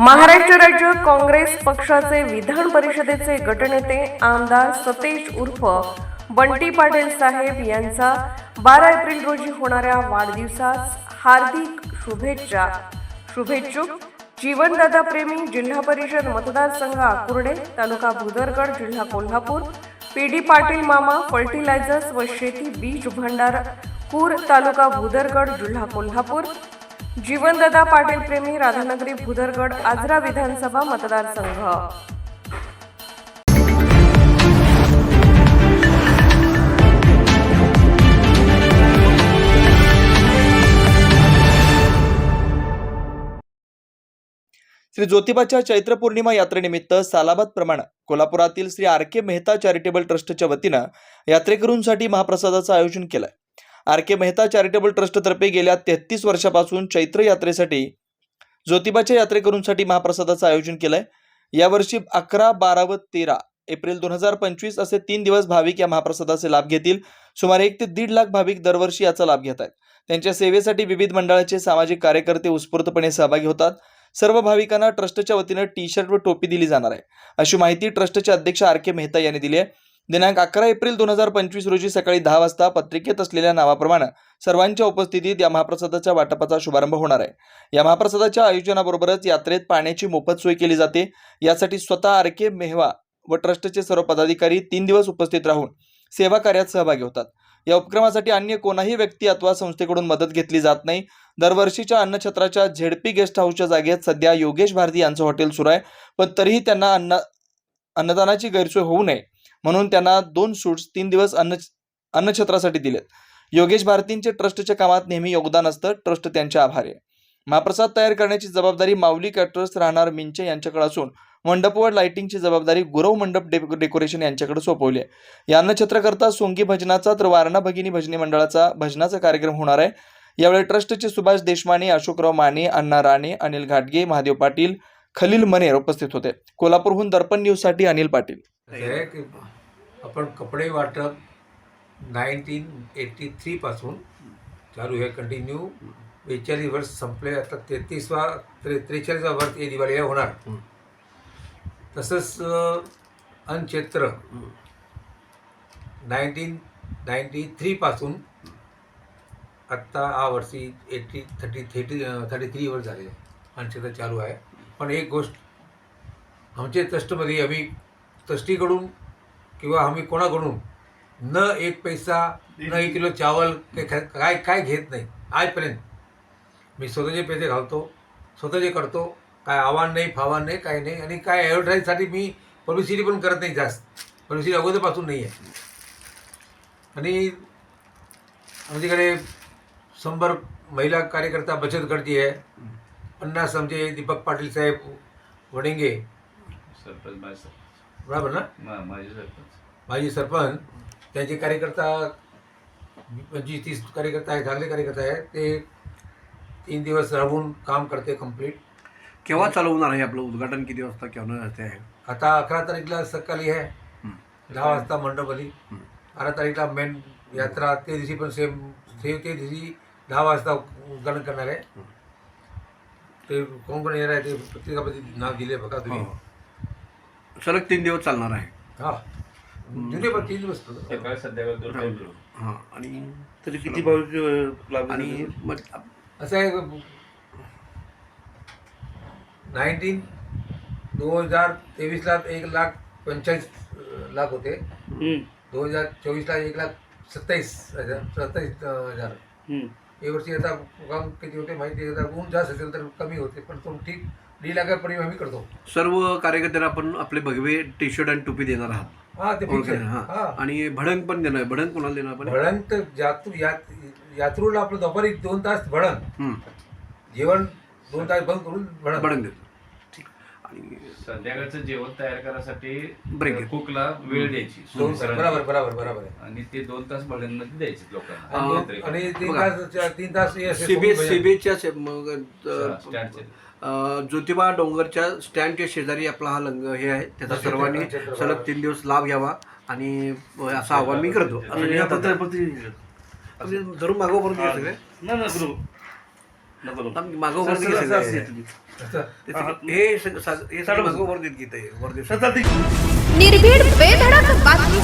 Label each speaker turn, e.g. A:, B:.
A: महाराष्ट्र राज्य काँग्रेस पक्षाचे विधान परिषदेचे गटनेते आमदार सतेज उर्फ बंटी पाटील साहेब यांचा बारा एप्रिल रोजी होणाऱ्या वाढदिवसास हार्दिक शुभेच्छा. शुभेच्छुक जीवनदादा प्रेमी जिल्हा परिषद मतदारसंघ आकुर्डे तालुका भुदरगड जिल्हा कोल्हापूर पी डी पाटील मामा फर्टिलायझर्स व शेती बीज भंडार पूर तालुका भुदरगड जिल्हा कोल्हापूर जीवनदादा पाटील प्रेमी राधानगरी भुदरगड आजरा विधानसभा मतदारसंघ.
B: श्री ज्योतिबाच्या चैत्र पौर्णिमा यात्रेनिमित्त सालाबाद प्रमाण कोल्हापुरातील Shri R K Mehta charitable ट्रस्टच्या वतीनं यात्रेकरूंसाठी महाप्रसादाचं आयोजन केलंय. आर के मेहता चॅरिटेबल ट्रस्टतर्फे गेल्या तेहतीस वर्षापासून चैत्र यात्रेसाठी ज्योतिबाच्या यात्रेकरूंसाठी महाप्रसादाचं आयोजन केलं आहे यावर्षी अकरा बारा व तेरा एप्रिल दोन हजार पंचवीस असे तीन दिवस भाविक या महाप्रसादाचे लाभ घेतील. सुमारे एक ते दीड लाख भाविक दरवर्षी याचा लाभ घेत आहेत. त्यांच्या सेवेसाठी विविध मंडळाचे सामाजिक कार्यकर्ते उत्स्फूर्तपणे सहभागी होतात. सर्व भाविकांना ट्रस्टच्या वतीनं टी शर्ट व टोपी दिली जाणार आहे. अशी माहिती ट्रस्टचे अध्यक्ष आर के मेहता यांनी दिली आहे. दिनांक अकरा एप्रिल दोन हजार पंचवीस रोजी सकाळी दहा वाजता पत्रिकेत असलेल्या नावाप्रमाणे सर्वांच्या उपस्थितीत या महाप्रसादाच्या वाटपाचा शुभारंभ होणार आहे. या महाप्रसादाच्या आयोजनाबरोबरच यात्रेत पाण्याची मोफत सोय केली जाते. यासाठी स्वतः आर के मेहवा व ट्रस्टचे सर्व पदाधिकारी तीन दिवस उपस्थित राहून सेवा कार्यात सहभागी होतात. या उपक्रमासाठी अन्य कोणाही व्यक्ती अथवा संस्थेकडून मदत घेतली जात नाही. दरवर्षीच्या अन्नछत्राच्या झेडपी गेस्ट हाऊसच्या जागेत सध्या योगेश भारती यांचं हॉटेल सुरू आहे. पण तरीही त्यांना अन्न अन्नदानाची गैरसोय होऊ नये. म्हणून त्यांना दोन सूट्स तीन दिवस अन्न अन्नछत्रासाठी दिलेत. योगेश भारतींचे ट्रस्टच्या कामात नेहमी योगदान असतं. ट्रस्ट त्यांच्या आभारी आहे. महाप्रसाद तयार करण्याची जबाबदारी माऊली कॅटरर्स राहणार मिंचे यांच्याकडे असून मंडपवर व लाइटिंगची जबाबदारी गुरव मंडप डे- डेकोरेशन यांच्याकडे सोपवली आहे. या अन्नछत्राकरता सोंगी भजनाचा तर वारणा भगिनी भजनी मंडळाचा भजनाचा कार्यक्रम होणार आहे. यावेळी ट्रस्टचे सुभाष देशमाने अशोकराव माने अण्णा राणे अनिल घाटगे महादेव पाटील खलील मनेर उपस्थित होते. कोल्हापूरहून दर्पण न्यूजसाठी अनिल पाटील.
C: की आपण कपडे वाटप नाईन्टीन एटी थ्रीपासून चालू आहे कंटिन्यू बेचाळीस वर्ष संपले आता तेहतीसवा त्रे त्रेचाळीसवा वर्ष हे दिवाळीला होणार. तसंच अनक्षेत्र नाईन्टीन नाईन्टी थ्रीपासून आत्ता हा वर्षी eighty thirty thirty thirty three वर्ष झाले. अनक्षेत्र चालू आहे. पण एक गोष्ट आमचे ट्रस्टमध्ये आम्ही ट्रस्टीकडून किंवा आम्ही कोणाकडून न एक पैसा न एक किलो चावल काय काय घेत नाही. आजपर्यंत मी स्वतःचे पैसे घालतो स्वतःचे करतो. काय आव्हान नाही फावान नाही काही नाही. आणि काय ॲडव्हर्टाईजसाठी मी पब्लिसिटी पण करत नाही जास्त. पब्लिसिटी अगोदरपासून नाही आहे. आणि आमच्याकडे शंभर महिला कार्यकर्ता बचत गटची आहे. पन्नास आमचे दीपक पाटील साहेब वडिंगे
D: सरपंच माझे सरपंच.
C: बरोबर ना?
D: मा- माझे सरपंच.
C: माजी सरपंच त्यांचे कार्यकर्ता पंचवीस तीस कार्यकर्ता आहे चांगले कार्यकर्ता आहे ते तीन दिवस राहून काम करते कंप्लीट
E: केव्हा चालू होणार आहे आपलं उद्घाटन? किती वाजता केव्हा असते आहे?
C: आता अकरा तारीखला सकाळी आहे.
E: हं.
C: दहा वाजता मंडपली.
E: हं.
C: बारा तारीखला मेन यात्रा ते दिवशी पण सेम सेम ते दिवशी दहा वाजता उद्घाटन करणार आहे. ते कोण कोण येणार आहे ते प्रत्येकामध्ये नाव दिले बघा तुम्ही.
E: हो. सलग तीन दिवस चालणार आहे.
C: हा. जुने पण तीन दिवस
D: सकाळी संध्याकाळी
E: हां आणि
F: तरी किती भाविक
E: आणि मग
C: असं आहे नाईन्टीन दोन हजार तेवीसला एक लाख पंचेचाळीस अं, लाख होते. दोन हजार चोवीसला एक लाख सत्तावीस हजार सत्तावीस हजार. यावर्षी आता काम किती होते माहिती आहे, आता ऊन जास्त असेल तर कमी होते पण तो ठीक लाखापर्यंत आम्ही करतो.
E: सर्व कार्यकर्त्यांना आपण आपले भगवे टी शर्ट आणि टोपी देणार आहात.
C: हा ते
E: हां.
C: हा.
E: आणि भडंग पण देणार आहे. भडंग कोणाला देणार आपण?
C: भडण तर यात्रू यात यात्रूला आपलं दुपारी दोन तास भडण
E: हं.
C: जेवण दोन तास बंद करून भडण
E: भडंग देतो. आणि
D: संध्याकाळचं जेवण तयार करायसाठी
E: Break घेतो.
D: कुकला वेळ द्यायची.
C: दोन. बरोबर बरोबर बरोबर. आहे
D: आणि ते दोन तास भड्यांमध्ये द्यायचे लोकांना.
C: आणि दोन- आणि तीन
E: बघा.
C: तास चार- तीन तास हे असे
E: सीबी
C: भजन.
E: सीबीच्या से- मग अ,
D: स्टँडचे.
E: अ, ज्योतिबा डोंगरच्या स्टँडच्या शेजारी आपला हा लंग हे आहे. त्याचा
C: नक्षत्र-
E: सर्वांनी
C: नक्षत्र
E: सलग. तीन दिवस लाभ घ्यावा. आणि असं आव्हान मी करतो. असं
F: आणि
E: मी
F: आता तर
E: धरून हे सगळे.
F: नाही नाही गुरु
E: मागं वर हे सगळं हे सगळं मागं वर आहे
G: निर्भीड बेधडक बातमी